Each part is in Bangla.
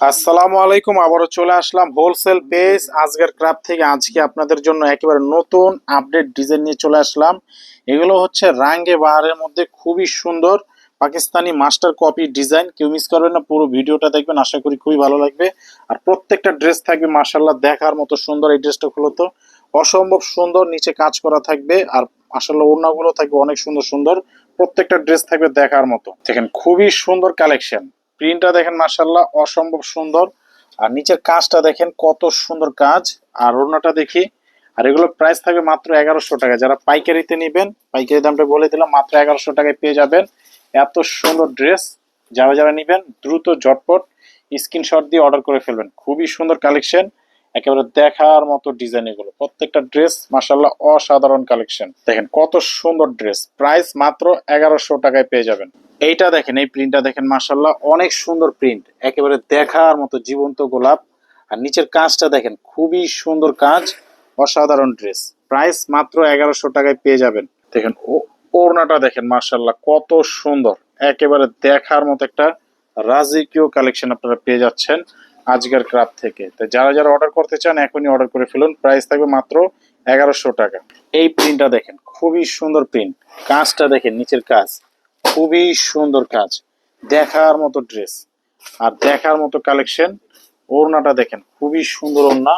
আসসালামু আলাইকুম, আবারও চলে আসলাম হোলসেল পেজ আজকের ক্রাফট থেকে আজকে আপনাদের জন্য একেবারে নতুন আপডেট ডিজাইন নিয়ে চলে আসলাম। এগুলো হচ্ছে রাঙ্গে বাহারের মধ্যে খুবই সুন্দর পাকিস্তানি মাস্টার কপি ডিজাইন কেউ মিস করবেন না, পুরো ভিডিওটা দেখবেন, আশা করি খুবই ভালো লাগবে। আর প্রত্যেকটা ড্রেস থাকবে মার্শাল্লাহ দেখার মতো সুন্দর এই ড্রেসটা খুলো তো। অসম্ভব সুন্দর, নিচে কাজ করা থাকবে, আর আসলে ওড়নাগুলো থাকবে অনেক সুন্দর সুন্দর। প্রত্যেকটা ড্রেস থাকবে দেখার মতো। দেখেন, খুবই সুন্দর কালেকশন প্রিন্টটা দেখেন মার্শাল্লাহ অসম্ভব সুন্দর। আর নিচের কাজটা দেখেন, কত সুন্দর কাজ। আর ওড়নাটা দেখি, আর এগুলো প্রাইস থাকবে মাত্র এগারোশো টাকা। যারা পাইকারিতে নেবেন, পাইকারি দামটা বলে দিলাম, মাত্র এগারোশো টাকায় পেয়ে যাবেন। এত সুন্দর ড্রেস যারা যারা নেবেন, দ্রুত ঝটপট স্ক্রিনশট দিয়ে অর্ডার করে ফেলবেন। খুবই সুন্দর কালেকশন একেবারে দেখার মতো ডিজাইন এগুলো। প্রত্যেকটা ড্রেস মাসাল্লাহ অসাধারণ কালেকশন দেখেন, কত সুন্দর ড্রেস প্রাইস মাত্র এগারোশো টাকায় পেয়ে যাবেন। এইটা দেখেন, এই প্রিন্টটা দেখেন মাসাল্লাহ অনেক সুন্দর প্রিন্ট একেবারে দেখার মতো জীবন্ত গোলাপ। আর নিচের কাজটা দেখেন, খুবই সুন্দর কাজ, অসাধারণ ড্রেস প্রাইস মাত্র এগারোশো টাকায় পেয়ে যাবেন। দেখেন ওড়নাটা দেখেন মার্শাল্লাহ কত সুন্দর। একেবারে দেখার মতো একটা রাজকীয় কালেকশন আপনারা পেয়ে যাচ্ছেন আজকের ক্রাফট থেকে। তো যারা যারা অর্ডার করতে চান, এখনই অর্ডার করে ফেলুন। প্রাইস থাকবে মাত্র এগারোশো টাকা। এই প্রিন্টটা দেখেন, খুবই সুন্দর প্রিন্ট কাজটা দেখেন, নিচের কাজ। খুবই সুন্দর কাজ। দেখার মতো ড্রেস আর দেখার মতো কালেকশন ওড়নাটা দেখেন, খুবই সুন্দর ওড়না।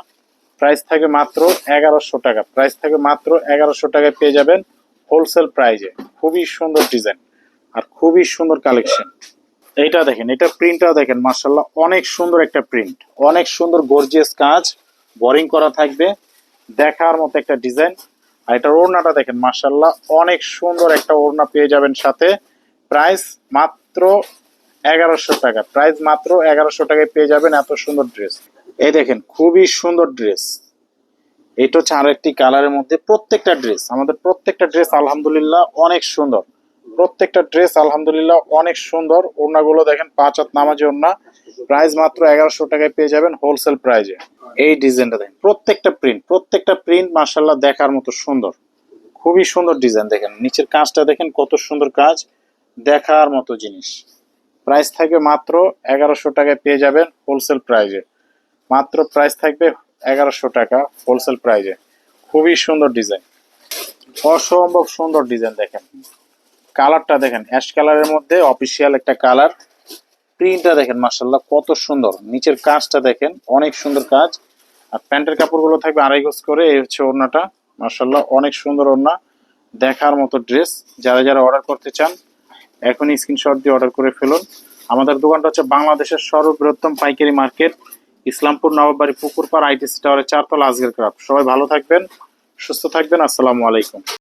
প্রাইস থাকে মাত্র এগারোশো টাকা। প্রাইস থাকে মাত্র এগারোশো টাকায় পেয়ে যাবেন হোলসেল প্রাইজে খুবই সুন্দর ডিজাইন আর খুবই সুন্দর কালেকশন এইটা দেখেন, এটা প্রিন্টটা দেখেন মার্শাল্লাহ অনেক সুন্দর একটা প্রিন্ট অনেক সুন্দর গর্জিয়াস কাজ। বোরিং করা থাকবে। দেখার মতো একটা ডিজাইন আর এটার ওড়নাটা দেখেন মার্শাল্লাহ অনেক সুন্দর একটা ওড়না পেয়ে যাবেন সাথে। প্রাইস মাত্র এগারোশো টাকা। প্রাইস মাত্র এগারোশো টাকায় পেয়ে যাবেন এত সুন্দর ড্রেস। এই দেখেন, খুবই সুন্দর ড্রেস। এটা হচ্ছে আরও একটি কালারের মধ্যে প্রত্যেকটা ড্রেস, আমাদের প্রত্যেকটা ড্রেস আলহামদুলিল্লাহ অনেক সুন্দর। প্রত্যেকটা ড্রেস আলহামদুলিল্লাহ অনেক সুন্দর। ওড়নাগুলো দেখেন, পাঁচ হাত নামাজি ওড়না। প্রাইস মাত্র এগারোশো টাকায় পেয়ে যাবেন হোলসেল প্রাইজে। এই ডিজাইনটা দেখেন, প্রত্যেকটা প্রিন্ট প্রত্যেকটা প্রিন্ট মার্শাল্লাহ দেখার মতো সুন্দর। খুবই সুন্দর ডিজাইন দেখেন, নিচের কাজটা দেখেন কত সুন্দর কাজ। দেখার মতো জিনিস। প্রাইস থাকবে মাত্র এগারোশো টাকায় পেয়ে যাবেন হোলসেল প্রাইজে মাত্র প্রাইস থাকবে এগারোশো টাকা হোলসেল প্রাইজে খুবই সুন্দর ডিজাইন অসম্ভব সুন্দর ডিজাইন দেখেন। কালারটা দেখেন অ্যাশ কালারের মধ্যে অফিসিয়াল একটা কালার প্রিন্টটা দেখেন মার্শাল্লাহ কত সুন্দর। নিচের কাজটা দেখেন, অনেক সুন্দর কাজ। আর প্যান্টের কাপড়গুলো থাকবে আড়াই গজ করে, এই হচ্ছে ওড়নাটা। মার্শাল্লাহ অনেক সুন্দর ওড়না। দেখার মতো ড্রেস যারা যারা অর্ডার করতে চান এখনই স্ক্রিনশট দিয়ে অর্ডার করে ফেলুন। আমাদের দোকানটা হচ্ছে বাংলাদেশের সর্ববৃহত্তম পাইকারি মার্কেট, ইসলামপুর নবাববাড়ি পুকুরপাড় আইটিসি টাওয়ারের চারতলা আজগের ক্রাফট। সবাই ভালো থাকবেন, সুস্থ থাকবেন, আসসালামু আলাইকুম।